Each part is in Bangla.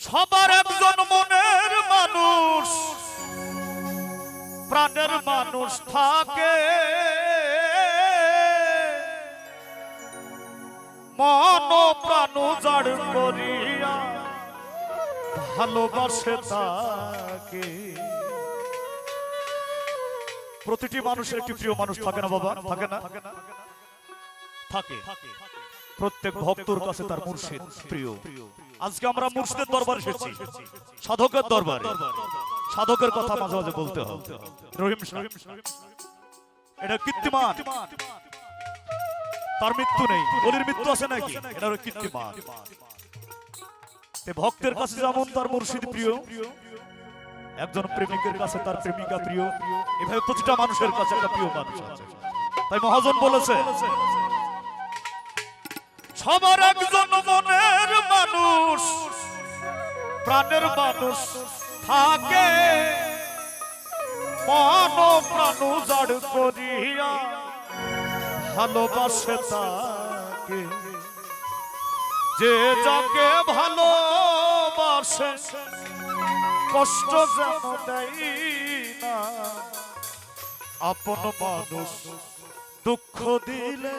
সবার একজন মনের মানুষ, প্রাণের মানুষ থাকে। মন প্রাণ উজাড় করিয়া ভালোবাসে তাকে। প্রতিটি মানুষের একটি প্রিয় মানুষ থাকে না বাবা? থাকে না? থাকে। প্রত্যেক ভক্তর কাছে তার মুর্শিদ প্রিয়। আজকে আমরা মুর্শিদের দরবারে এসেছি। সাধকের দরবারে। সাধকের কথা মাঝে মাঝে বলতে হবে। রহিম এটা কীর্তিমান। তার মৃত্যু নেই। বলির মৃত্যু আছে নাকি? এটা হলো কীর্তিমান ভক্তের কাছে যেমন তার মুর্শিদ প্রিয় একজন প্রেমিকের কাছে তার প্রেমিকা প্রিয়। এভাবে প্রতিটা মানুষের কাছে একটা প্রিয় মানুষ আছে। তাই মহাজন বলেছে সবার একজন মনের মানুষ, প্রাণের মানুষ থাকে। মন প্রাণ উজাড় করিয়া ভালোবাসে তাকে। যে যাকে ভালোবাসে, কষ্ট যেন দেয় না। আপন মানুষ দুঃখ দিলে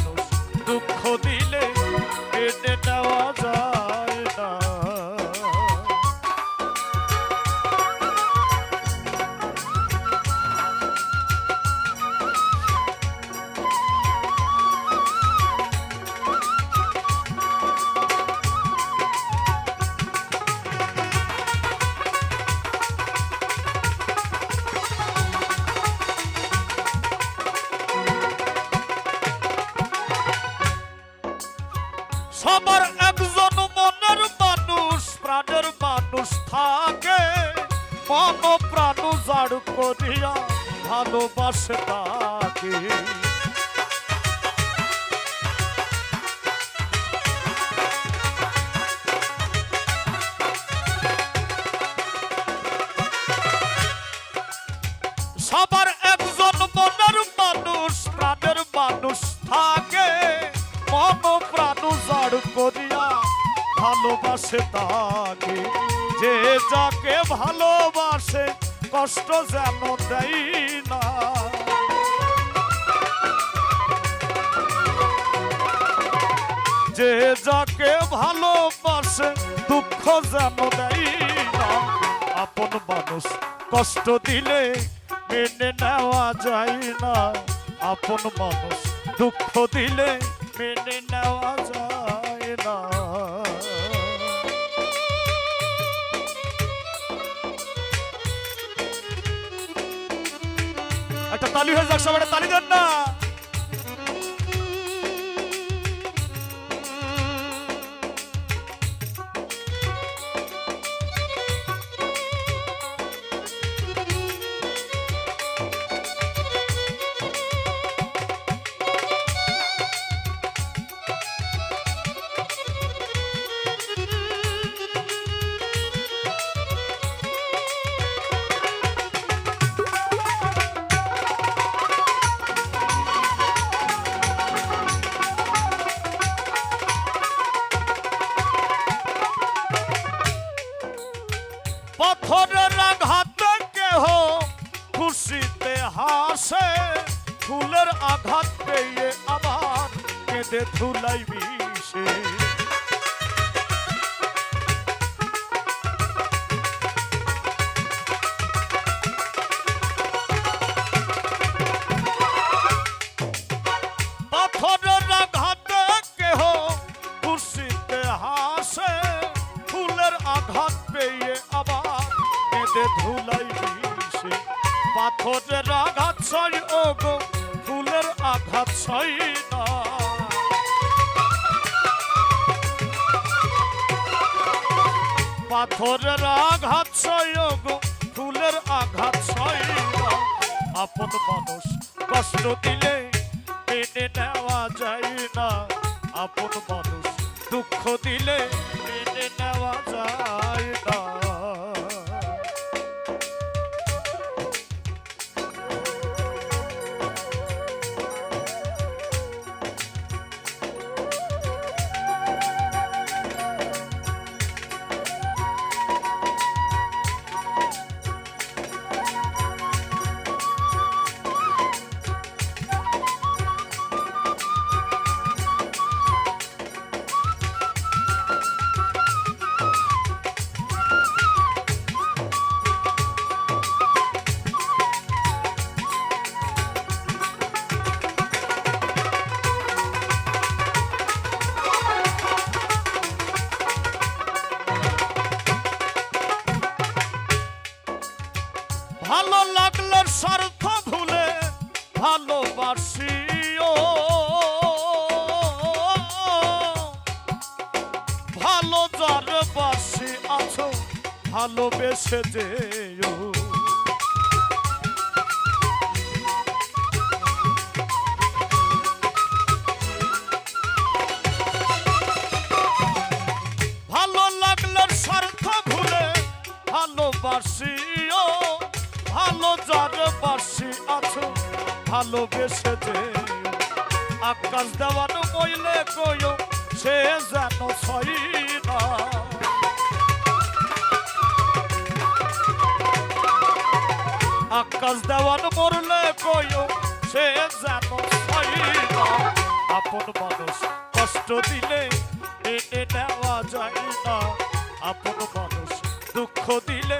থাকে। ও প্রাণ জাড় করিয়া ভালোবাসে তাকে। ভালোবাসে তাকে। যে যাকে ভালোবাসে, কষ্ট যেন দেয় না। যে যাকে ভালোবাসে, দুঃখ যেন দেয় না। আপন মানুষ কষ্ট দিলে মেনে নেওয়া যায় না। আপন মানুষ দুঃখ দিলে মেনে নেওয়া যায় একটা তালি হয়ে যাক সবাই তালি দেন না। পাথরের আঘাতে কেহ খুশিতে হাসে। ফুলের আঘাত পেয়ে আবার কেঁদে ধুলাই বিষে কেঁদে ধুলাই বিষে পাথরের আঘাত সই ও গো ফুলের আঘাত সই না। পাথরের আঘাত সই ফুলের আঘাত না। আপন মানুষ কষ্ট দিলে মেনে নেওয়া যায় না। আপন মানুষ দুঃখ দিলে ভালো যার বাসি আছো ভালোবেসে যেও ভালো লাগলে স্বার্থ ভুলে ভালোবাসিও, ভালো যার বাসি আছো। ভালোবেসে যে আকাশ দেওয়ানো বইলে কইও, সে যেন ছয় না। আকাশ দেওয়ান মরলে কইও, সে যেন ছয় না। আপন মানুষ কষ্ট দিলে মেনে নেওয়া যায় না। আপন মানুষ দুঃখ দিলে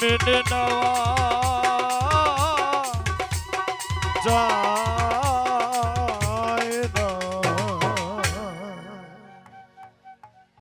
মেনে নেওয়া যায়